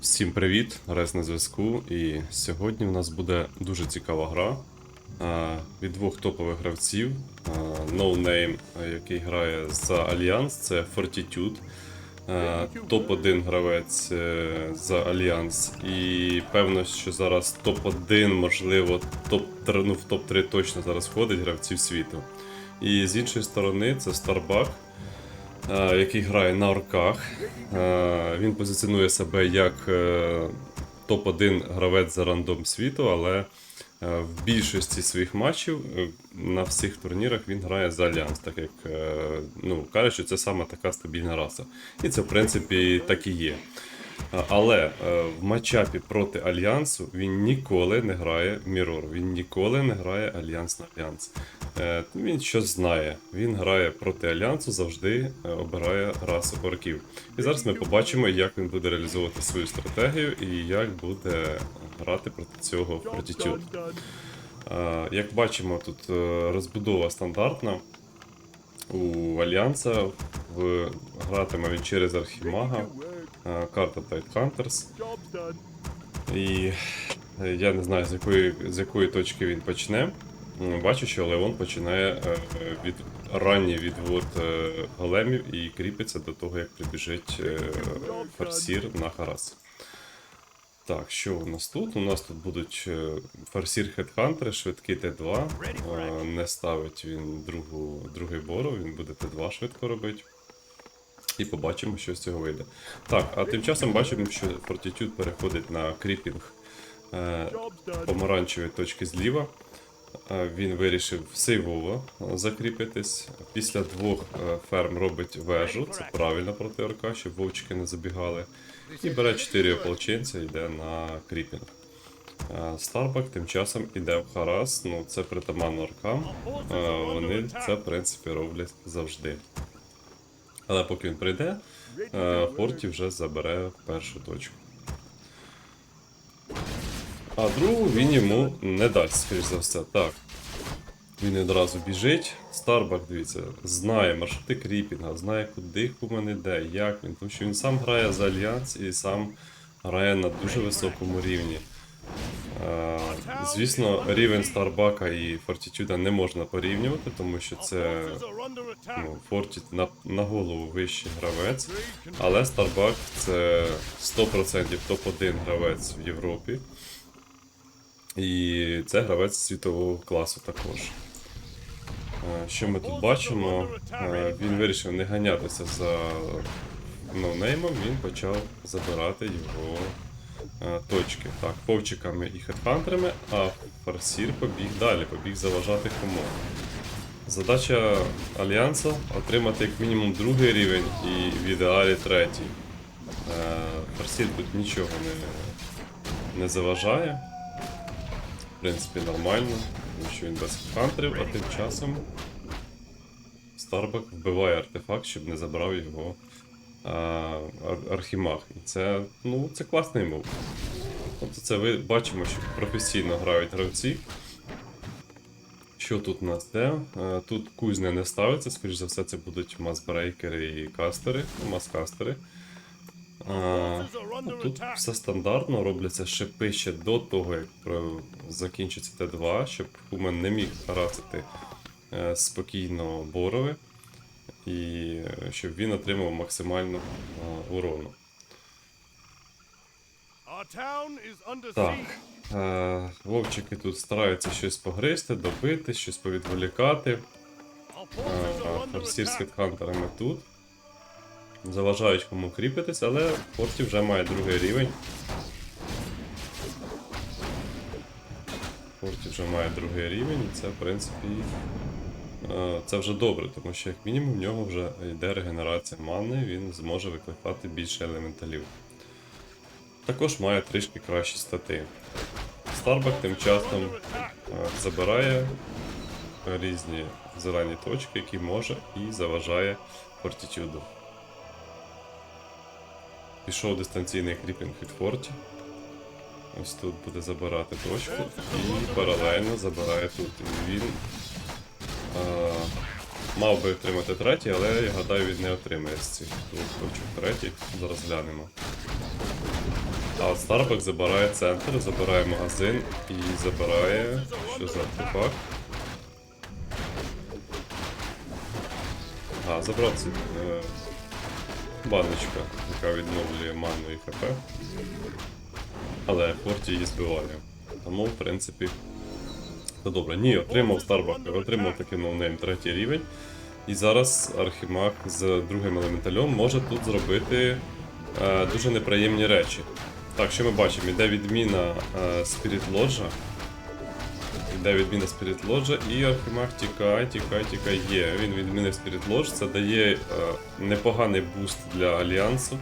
Всім привіт, Рез на зв'язку. І сьогодні в нас буде дуже цікава гра а, від двох топових гравців. А, No Name, який грає за Альянс, це Fortitude. Топ-1 гравець е, за Альянс. І певно, що зараз топ-1, можливо, топ-3, ну, в топ-3 точно зараз входить гравців світу. І з іншої сторони це Starbuck, е, який грає на орках. Е, Він позиціонує себе як е, топ-1 гравець за рандом світу, але е, в більшості своїх матчів е, на всіх турнірах він грає за Альянс, так як е, ну, кажуть, що це саме така стабільна раса. І це, в принципі, так і є. Але е, в матчапі проти Альянсу він ніколи не грає Мірор, він ніколи не грає Альянс на Альянс. Е, Він щось знає. Він грає проти Альянсу, завжди е, обирає расу орків. І зараз ми побачимо, як він буде реалізовувати свою стратегію і як буде грати проти цього Fortitude. Е, Як бачимо, тут розбудова стандартна. У Альянса в... гратиме він через Архімага, карта Tide Hunters. І е, я не знаю, з якої, з якої точки він почне. Бачу, що Леон починає е, від ранній відвод е, големів і кріпиться до того, як прибіжить е, фарсір на Харас. Так, що у нас тут? У нас тут будуть е, фарсір хедхантери, швидкий Т2. Е, Не ставить він другу, другий бору, він буде Т2 швидко робити. І побачимо, що з цього вийде. Так, а тим часом бачимо, що Fortitude переходить на кріпінг е, помаранчевої точки зліва. Е, Він вирішив сейвово е, закріпитись. Після двох е, ферм робить вежу. Це правильно проти орка, щоб вовчики не забігали. І бере 4 ополченця і йде на кріпінг. Е, Старбак тим часом іде в Харас. Ну, це притаманно оркам. Е, Вони це, в принципі, роблять завжди. Але поки він прийде, е, Форті вже забере першу точку. А другу він йому не дасть, скоріш за все. Так. Він одразу біжить. Старбак, дивіться, знає маршрути кріпінга, знає, куди кумен іде, як він. Тому що він сам грає за Альянс і сам грає на дуже високому рівні. Звісно, рівень Старбака і Фортітюда не можна порівнювати, тому що це ну, Форті на, на голову вищий гравець. Але Старбак це 100% топ-1 гравець в Європі. І це гравець світового класу також. Е, Що ми тут бачимо? Е, Він вирішив не ганятися за ноунеймом, він почав забирати його точки. Так, повчиками і хедхантерами, а фарсір побіг далі, побіг заважати кому. Задача Альянса отримати як мінімум другий рівень і в ідеалі третій. Е, Фарсір тут нічого не, не заважає. В принципі, нормально, тому що він без хантерів, а тим часом Старбак вбиває артефакт, щоб не забрав його а, ар- архімаг. І це, ну, це класний мув. Тобто це ви бачимо, що професійно грають гравці. Що тут у нас де? Тут кузня не ставиться, скоріш за все, це будуть масбрейкери і кастери, ну, маскастери. А, ну, тут все стандартно, робляться шипи ще до того, як закінчиться Т2, щоб Хумен не міг харасити е, спокійно борове, і е, щоб він отримав максимально е, урону. Так. Е, Вовчики тут стараються щось погризти, добити, щось повідволікати. Форсір з хедхантерами тут. Заважають кому кріпитись, але Форті вже має другий рівень. Форті вже має другий рівень, і це, в принципі, це вже добре, тому що як мінімум в нього вже йде регенерація мани, він зможе викликати більше елементалів. Також має трішки кращі стати. Старбак тим часом е, забирає різні зелені точки, які може, і заважає фортітюду. Пішов дистанційний кріпінг від Форті. Ось тут буде забирати точку і паралельно забирає тут. Він е, мав би отримати третій, але я гадаю, він не отримає з цих двох точок третій. Зараз глянемо. А от забирає центр, забирає магазин і забирає. Що за артефакт? А, забрав ці е, баночка, яка відновлює ману і ХП. Але Форті її збиває. Тому, в принципі, то добре. Ні, отримав Starbucks, отримав такий ноунейм третій рівень. І зараз Архімаг з другим елементальом може тут зробити е, дуже неприємні речі. Так, що ми бачимо? Іде відміна е, Spirit Lodge. Іде відміна Spirit Lodge, і Архімаг тікає, тікає, тікає. Є. Він відмінив Spirit Lodge. Це дає е, непоганий буст для Альянсу.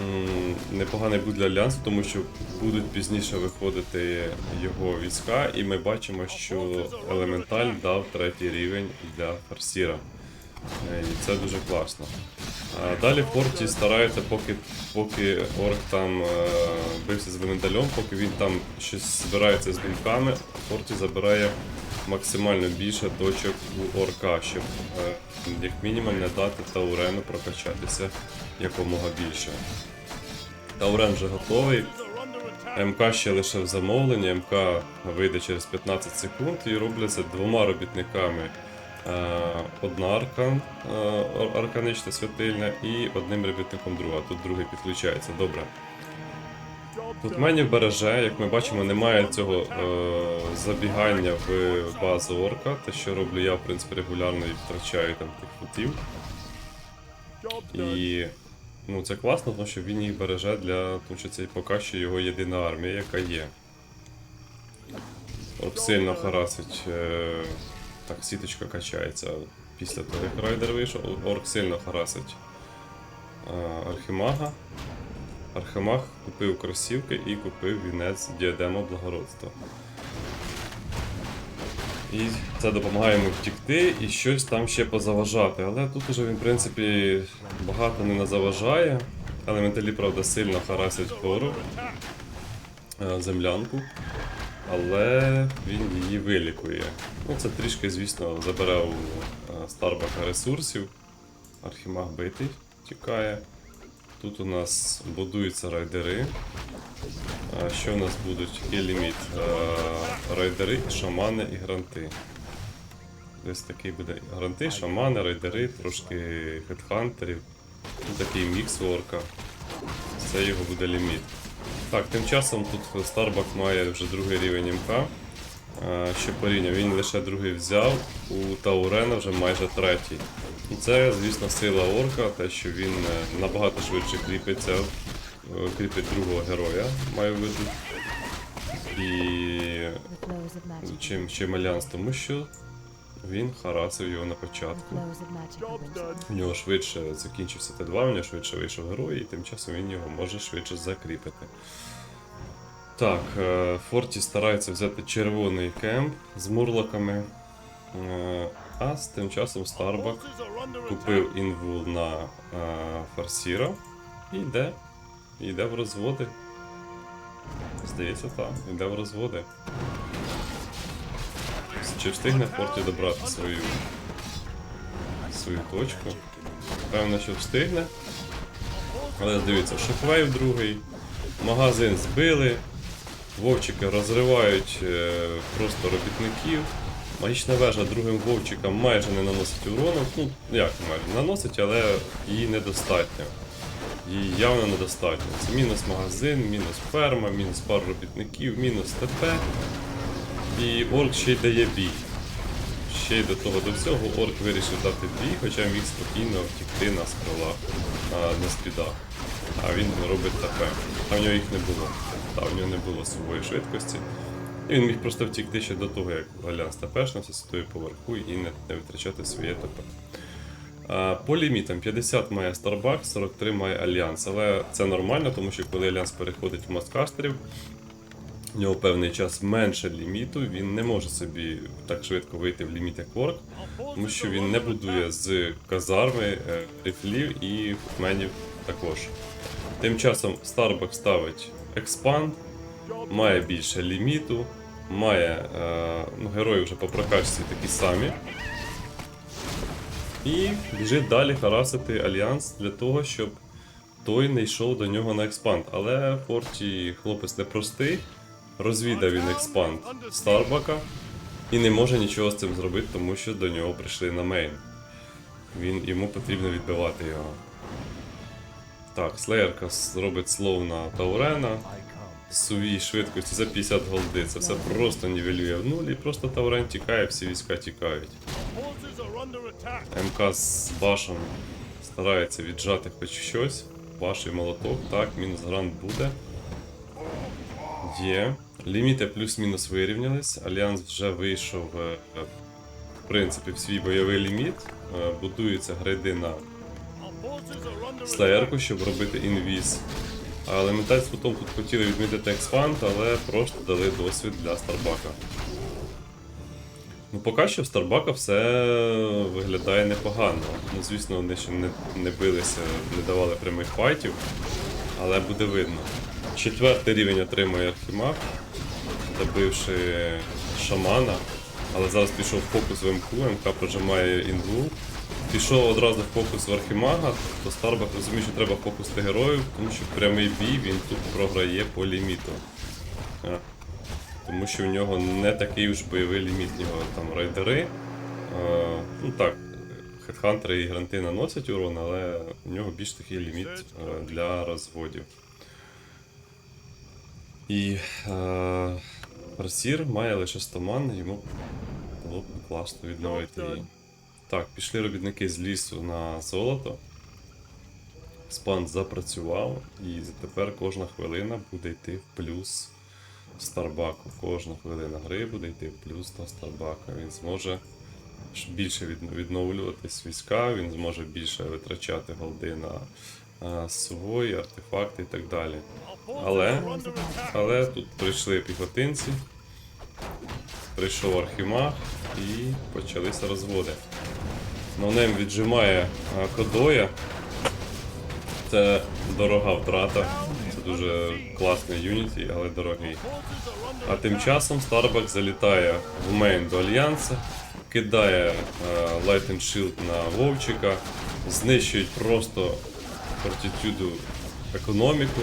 М, Непоганий буст для Альянсу, тому що будуть пізніше виходити його війська, і ми бачимо, що Елементаль дав третій рівень для Фарсіра. Е, І це дуже класно. Далі Форті старається, поки, поки Орк там е, бився з елементальом, поки він там щось збирається з думками, Форті забирає максимально більше точок у орка, щоб е, як мінімум не дати Таурену прокачатися якомога більше. Таурен вже готовий. МК ще лише в замовленні, МК вийде через 15 секунд і робляться двома робітниками. Е, Одна аркан, е, ар- арканична святильня і одним робітником друга. Тут другий підключається. Добре. Тут мені береже, як ми бачимо, немає цього е, забігання в базу орка. Те, що роблю я, в принципі, регулярно і втрачаю там тих футів. І ну, це класно, тому що він їх береже для тому що це поки що його єдина армія, яка є. Орк сильно харасить. Е, так, сіточка качається після того, як райдер вийшов. Орк сильно харасить е, Архімага. Архимаг купив кросівки і купив вінець діадема благородства. І це допомагає йому втікти і щось там ще позаважати. Але тут уже він, в принципі, багато не назаважає. Елементалі, правда, сильно харасять гору е, землянку. Але він її вилікує. Ну, це трішки, звісно, забере у е, Старбака ресурсів. Архімаг битий, тікає. Тут у нас будуються райдери. Що у нас будуть? Який ліміт? Е, Райдери, шамани і гранти. Десь такий буде гранти, шамани, райдери, трошки хедхантерів. Тут такий мікс орка. Це його буде ліміт. Так, тим часом тут Старбак має вже другий рівень МК. Е, Що порівняв, він лише другий взяв, у Таурена вже майже третій. Це, звісно, сила орка, те, що він е, набагато швидше кріпиться, е, кріпить другого героя, маю в виду. І чим, чим Альянс, тому що він харасив його на початку. У нього швидше закінчився Т2, у нього швидше вийшов герой, і тим часом він його може швидше закріпити. Так, е, Форті старається взяти червоний кемп з мурлоками. А з тим часом Старбак купив інвул на е, Фарсіра і йде. Йде в розводи. Здається, так, йде в розводи. Чи встигне Форті добрати свою свою точку. Певно, що встигне. Але дивіться, шахвейв другий, магазин збили, вовчики розривають е, просто робітників. Магічна вежа другим вовчикам майже не наносить урону. Ну, як майже наносить, але її недостатньо. Її явно недостатньо. Це мінус магазин, мінус ферма, мінус пару робітників, мінус ТП. І орк ще й дає бій. Ще й до того до всього орк вирішив дати бій, хоча міг спокійно втікти на скролах, на спідах. А він робить ТП. А в нього їх не було. Та в нього не було своєї швидкості. Він міг просто втікти ще до того, як Альянс ТПшнався, стоїть поверху і не, не витрачати своє ТП. По лімітам 50 має Starbucks, 43 має Альянс. Але це нормально, тому що коли Альянс переходить в масткастерів, у нього певний час менше ліміту, він не може собі так швидко вийти в ліміт як Орк, тому що він не будує з казарми, е, рифлів і футменів також. Тим часом Starbucks ставить експанд, має більше ліміту, має е, ну, герої вже по прокачці такі самі. І біжить далі харасити альянс для того, щоб той не йшов до нього на експанд. Але Форті хлопець непростий, розвідав він експанд Старбака і не може нічого з цим зробити, тому що до нього прийшли на мейн. Він, йому потрібно відбивати його. Так, Слеєрка зробить слоу на Таурена. Сувій швидкості за 50 голди. Це все просто нівелює в нуль і просто Таурен тікає, всі війська тікають. МК з башем старається віджати хоч щось. Баш і молоток, так, мінус грант буде. Є. Ліміти плюс-мінус вирівнялись. Альянс вже вийшов е, е, в принципі в свій бойовий ліміт. Е, Будуються грейди на слеєрку, щоб робити інвіз. Елементаль з потом тут хотіли відмітити експанд, але просто дали досвід для Старбака. Ну, поки що в Старбака все виглядає непогано. Ну, звісно, вони ще не, не билися, не давали прямих файтів, але буде видно. Четвертий рівень отримує Архімаг, добивши шамана, але зараз пішов фокус в МК, МК прожимає інву. Пішов одразу в фокус в Архімага, то Старбак розуміє, що треба фокусити героїв, тому що прямий бій він тут програє по ліміту. А, Тому що в нього не такий уж бойовий ліміт, в нього там райдери. А, ну так, хедхантери і гранти наносять урон, але в нього більш такий ліміт для розводів. І е, Парсір має лише 100 ман, йому було б класно відновити її. Так, пішли робітники з лісу на золото. Спан запрацював, і тепер кожна хвилина буде йти в плюс Старбаку. Кожна хвилина гри буде йти в плюс до Старбака. Він зможе більше від- відновлюватись війська, він зможе більше витрачати голди на свої артефакти і так далі. Але, але тут прийшли піхотинці, прийшов Архімаг і почалися розводи. Ноунейм віджимає Кодоя. Це дорога втрата. Це дуже класний юніті, але дорогий. А тим часом Starbucks залітає в мейн до Альянса, кидає е, Light and Shield на Вовчика, знищують просто Fortitude економіку,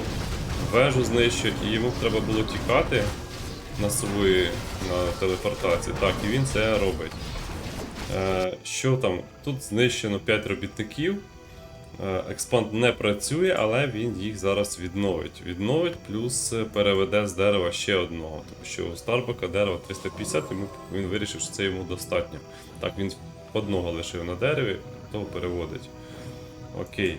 вежу знищують, і йому треба було тікати на свої на телепортації. Так, і він це робить. Е, що там? Тут знищено 5 робітників. Е, Експанд не працює, але він їх зараз відновить. Відновить, плюс е, переведе з дерева ще одного. Тому що у Старбака дерева 350, тому він вирішив, що це йому достатньо. Так, він одного лишив на дереві, того переводить. Окей.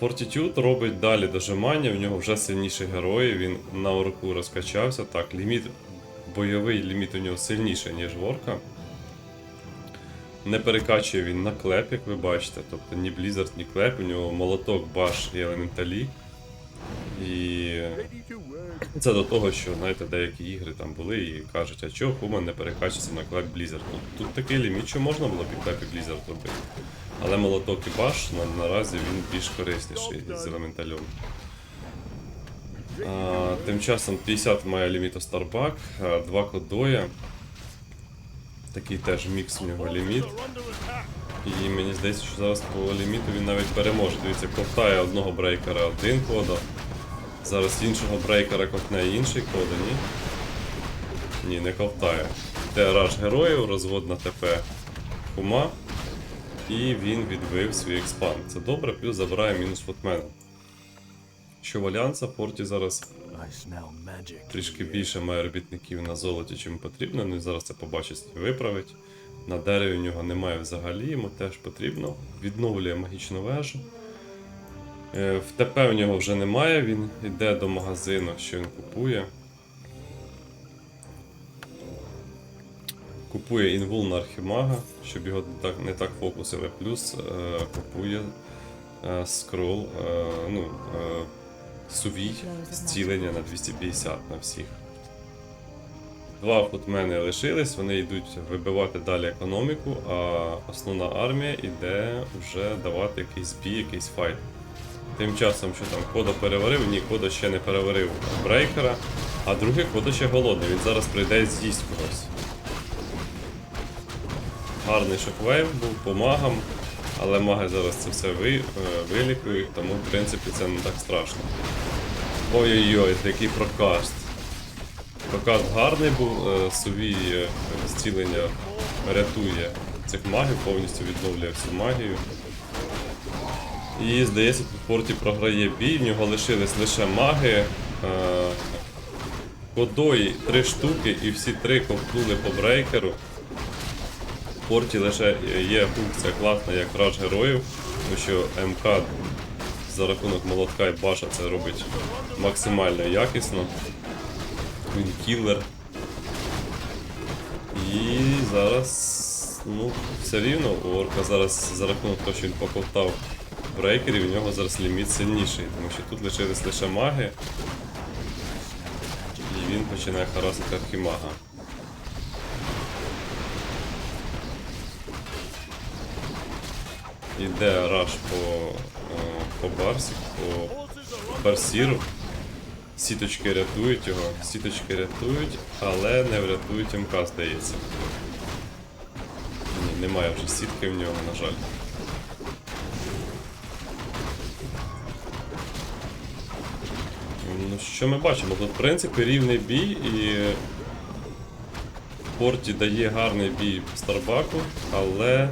Fortitude робить далі дожимання, в нього вже сильніші герої, він на орку розкачався. Так, ліміт, бойовий ліміт у нього сильніший, ніж в орка. Не перекачує він на клеп, як ви бачите. Тобто ні Blizzard, ні клеп, у нього молоток, баш і елементалі. І це до того, що знаєте, деякі ігри там були і кажуть, а чого Human не перекачується на клеп Blizzard. Тут, такий ліміт, що можна було під клепі Blizzard робити. Але молоток і баш на, наразі він більш корисніший з елементальом. А, тим часом 50 має ліміту Starbuck, 2 кодоя. Такий теж мікс у нього ліміт. І мені здається, що зараз по ліміту він навіть переможе. Дивіться, ковтає одного брейкера один кода. Зараз іншого брейкера ковтне інший кода, ні? Ні, не ковтає. Йде раш героїв, розвод на ТП Хума. І він відбив свій експанд. Це добре, плюс забирає мінус фотмена. Що в Альянса, Форті зараз. Трішки більше має робітників на золоті, чим потрібно. Ну і зараз це побачить і виправить. На дереві у нього немає взагалі, йому теж потрібно. Відновлює магічну вежу. Е, В ТП у нього вже немає, він йде до магазину, що він купує. Купує інвул на архімага, щоб його не так, фокусили. Плюс е, купує е, скрол, е, ну, сувій зцілення на 250 на всіх. Два футмени лишились, вони йдуть вибивати далі економіку, а основна армія йде вже давати якийсь бій, якийсь файт. Тим часом, що там Кодо переварив, ні, Кодо ще не переварив брейкера, а другий Кодо ще голодний, він зараз прийде з'їсть когось. Гарний шоквейв був по магам, Але маги зараз це все е, вилікують, тому в принципі це не так страшно. Ой-ой-ой, який прокаст. Прокаст гарний був, е, суві е, зцілення рятує цих магів, повністю відновлює всю магію. І здається, тут Порті програє бій, в нього лишились лише маги. Кодої три штуки і всі три ковтнули по брейкеру. Порті лише є функція класна як раж героїв, тому що МК за рахунок молотка і баша це робить максимально якісно. Він кілер. І зараз, ну, все рівно у Орка зараз за рахунок того, що він поковтав брейкерів, у нього зараз ліміт сильніший, тому що тут лишились лише маги. І він починає харасити архімага. Іде раш по, е, по Барсі, по Барсіру. Сіточки рятують його, сіточки рятують, але не врятують МК, здається. Ні, немає вже сітки в нього, на жаль. Ну, що ми бачимо? Тут, в принципі, рівний бій і Порті дає гарний бій Старбаку, але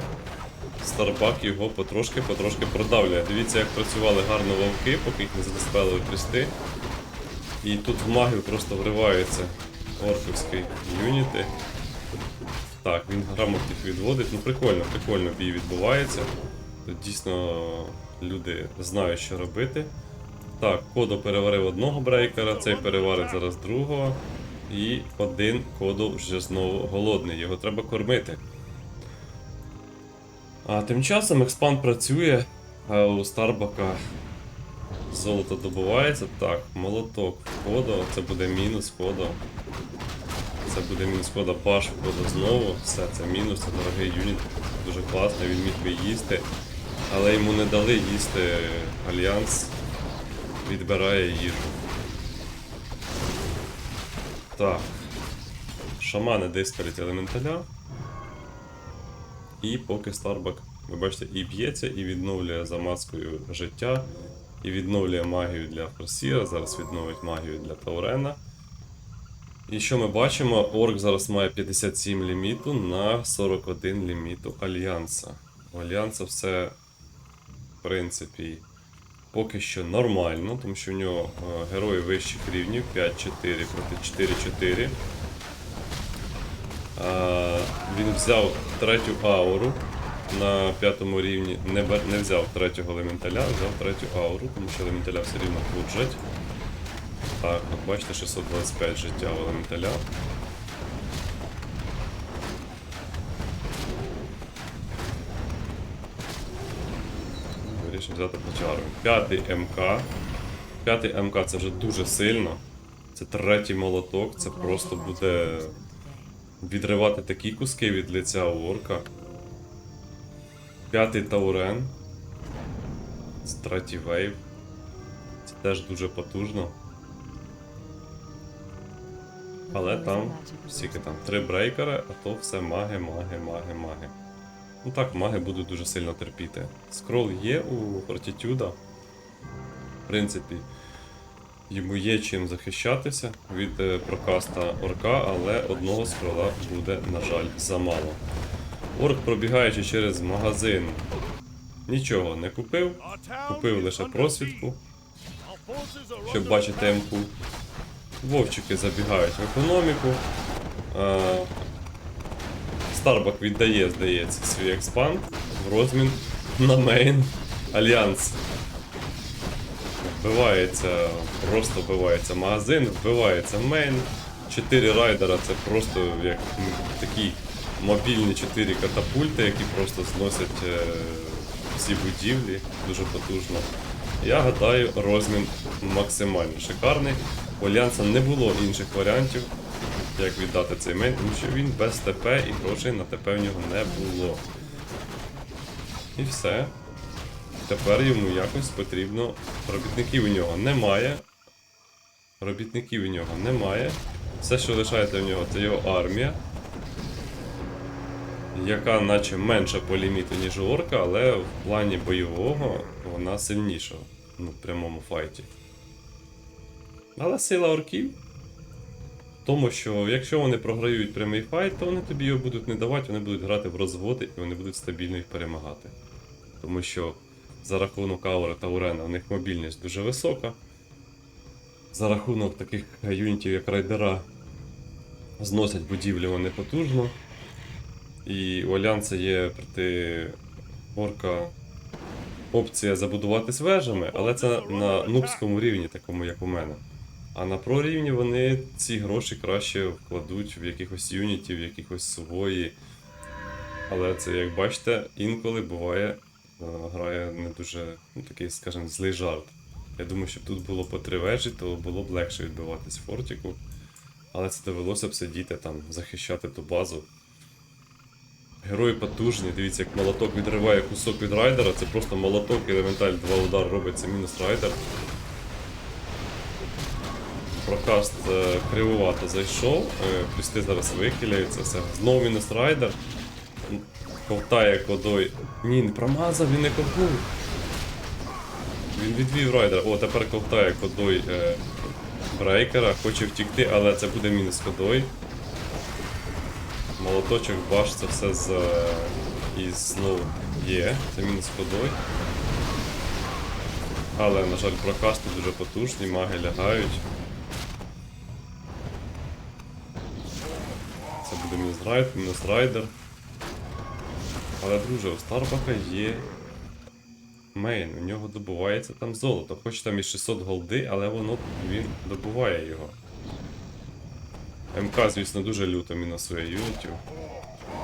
Старбак його потрошки-потрошки продавлює. Дивіться, як працювали гарно вовки, поки їх не задиспелили крісти. І тут в магів просто вриваються орковські юніти. Так, він грамотно їх відводить. Ну прикольно, прикольно бій відбувається. Тут дійсно люди знають, що робити. Так, Кодо переварив одного брейкера, цей переварить зараз другого. І один Кодо вже знову голодний, його треба кормити. А тим часом експанд працює, а у Старбака золото добувається. Так, молоток в це буде мінус Кодо. Це буде мінус Кодо, баш в знову. Все, це мінус, це дорогий юніт, дуже класний, він міг би їсти. Але йому не дали їсти Альянс відбирає їжу. Так. Шамани дискалять елементаля. І поки Старбак, ви бачите, і б'ється, і відновлює за маскою життя, і відновлює магію для Форсіра, зараз відновить магію для Таурена. І що ми бачимо? Орк зараз має 57 ліміту на 41 ліміту Альянса. У Альянса все, в принципі, поки що нормально, тому що в нього е, герої вищих рівнів 5-4 проти 4-4. Він взяв третю ауру на п'ятому рівні, не, не взяв третього елементаля, взяв третю ауру, тому що елементаля все рівно пуджать. Так, от бачите, 625 життя у елементаля. Вирішив взяти почару. П'ятий МК. П'ятий МК це вже дуже сильно. Це третій молоток, це просто буде відривати такі куски від лиця орка. П'ятий Таурен. Це третій вейв. Це теж дуже потужно. Але там, стільки там, три брейкери, а то все маги, маги, маги, маги. Ну так, маги будуть дуже сильно терпіти. Скрол є у Фортітюда. В принципі, йому є чим захищатися від е, прокаста орка, але одного скрола буде, на жаль, замало. Орк, пробігаючи через магазин, нічого не купив, купив лише просвідку, щоб бачити МК. Вовчики забігають в економіку. Е, Старбак віддає, здається, свій експанд в розмін на мейн Альянс. Вбивається, просто вбивається магазин, вбивається мейн. Чотири райдера це просто як такі мобільні чотири катапульти, які просто зносять е, всі будівлі дуже потужно. Я гадаю, розмін максимально шикарний. У Альянса не було інших варіантів, як віддати цей мейн, тому що він без ТП і грошей на ТП в нього не було. І все. Тепер йому якось потрібно. Робітників у нього немає. Робітників у нього немає. Все, що лишається в нього, це його армія. яка наче менша по ліміту, ніж орка, але в плані бойового вона сильніша ну, в прямому файті. Але сила орків тому, що якщо вони програють прямий файт, то вони тобі його будуть не давати, вони будуть грати в розводи і вони будуть стабільно їх перемагати. Тому що за рахунок Аура та Урена у них мобільність дуже висока. За рахунок таких юнітів, як райдера, зносять будівлі вони потужно. І у Альянса є проти орка опція забудуватись вежами, але це на нубському рівні, такому як у мене. А на прорівні вони ці гроші краще вкладуть в якихось юнітів, в якихось свої. Але це, як бачите, інколи буває, грає не дуже ну, такий, скажімо, злий жарт. Я думаю, щоб тут було по три вежі, то було б легше відбиватись в фортіку. Але це довелося б сидіти там, захищати ту базу. Герої потужні, дивіться, як молоток відриває кусок від райдера, це просто молоток і елементаль два удар робиться мінус райдер. Прокаст е, кривувато зайшов, е, плюсти зараз викиляються, все. Знову мінус райдер. Ковтає кодой. Ні, не промазав, він не ковтнув. Він відвів райдера. О, тепер ковтає кодой е, брейкера, хоче втікти, але це буде мінус кодой. Молоточок баш, це все з. е, І знову є, це мінус кодой. Але, на жаль, прокасти дуже потужні, маги лягають. Це буде мінус райд, мінус райдер. Але, друже, у Старбака є мейн, у нього добувається там золото. Хоч там і 600 голди, але воно він добуває його. МК, звісно, дуже люто мінусує юнітів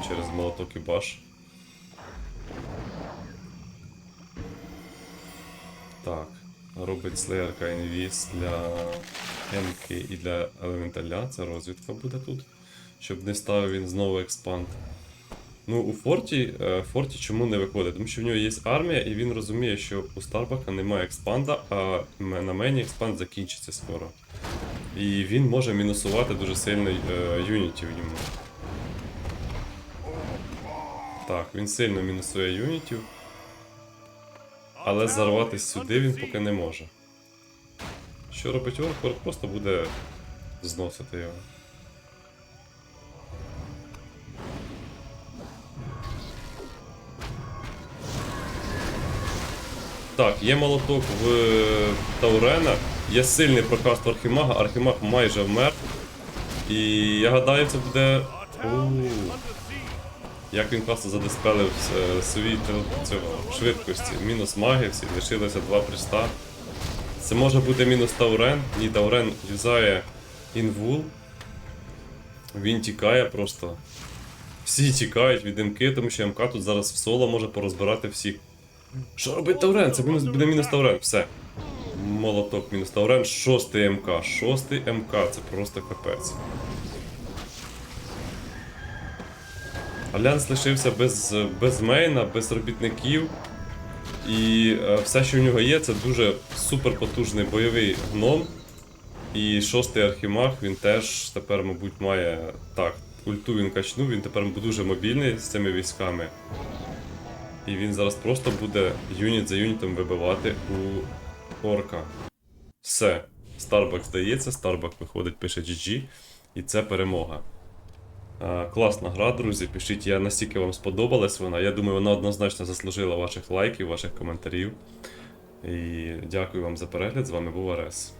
через молоток і баш. Так, робить слеєрка інвіз для МК і для елементаля. Це розвідка буде тут. Щоб не ставив він знову експанд. Ну, у Форті, е, Форті чому не виходить? Тому що в нього є армія, і він розуміє, що у Старбака немає експанда, а на мені експанд закінчиться скоро. І він може мінусувати дуже сильно е, юнітів йому. Так, він сильно мінусує юнітів. Але зарватися сюди він поки не може. Що робить орк? Просто буде зносити його. Так, є молоток в е, Таурена, є сильний прокаст Архімага, Архімаг майже вмер. І я гадаю, це буде. У, Як він класно задиспелив е, свій цього швидкості. Мінус маги всі, лишилося два приста. Це може бути мінус Таурен. Ні, Таурен юзає інвул. Він тікає просто. Всі тікають від МК, тому що МК тут зараз в соло може порозбирати всіх. Що робить Таурен? Це буде мінус Таурен. Все. Молоток мінус Таурен. Шостий МК. Шостий МК. Це просто капець. Альянс лишився без, без мейна, без робітників. І е, все, що в нього є, це дуже суперпотужний бойовий гном. І шостий архімаг він теж тепер, мабуть, має. Так, ульту він качнув, він тепер дуже мобільний з цими військами. І він зараз просто буде юніт за юнітом вибивати у орка. Все. Старбак здається, Старбак виходить, пише GG, і це перемога. А, класна гра, друзі. Пишіть, я настільки вам сподобалась вона. Я думаю, вона однозначно заслужила ваших лайків, ваших коментарів. І дякую вам за перегляд. З вами був Арес.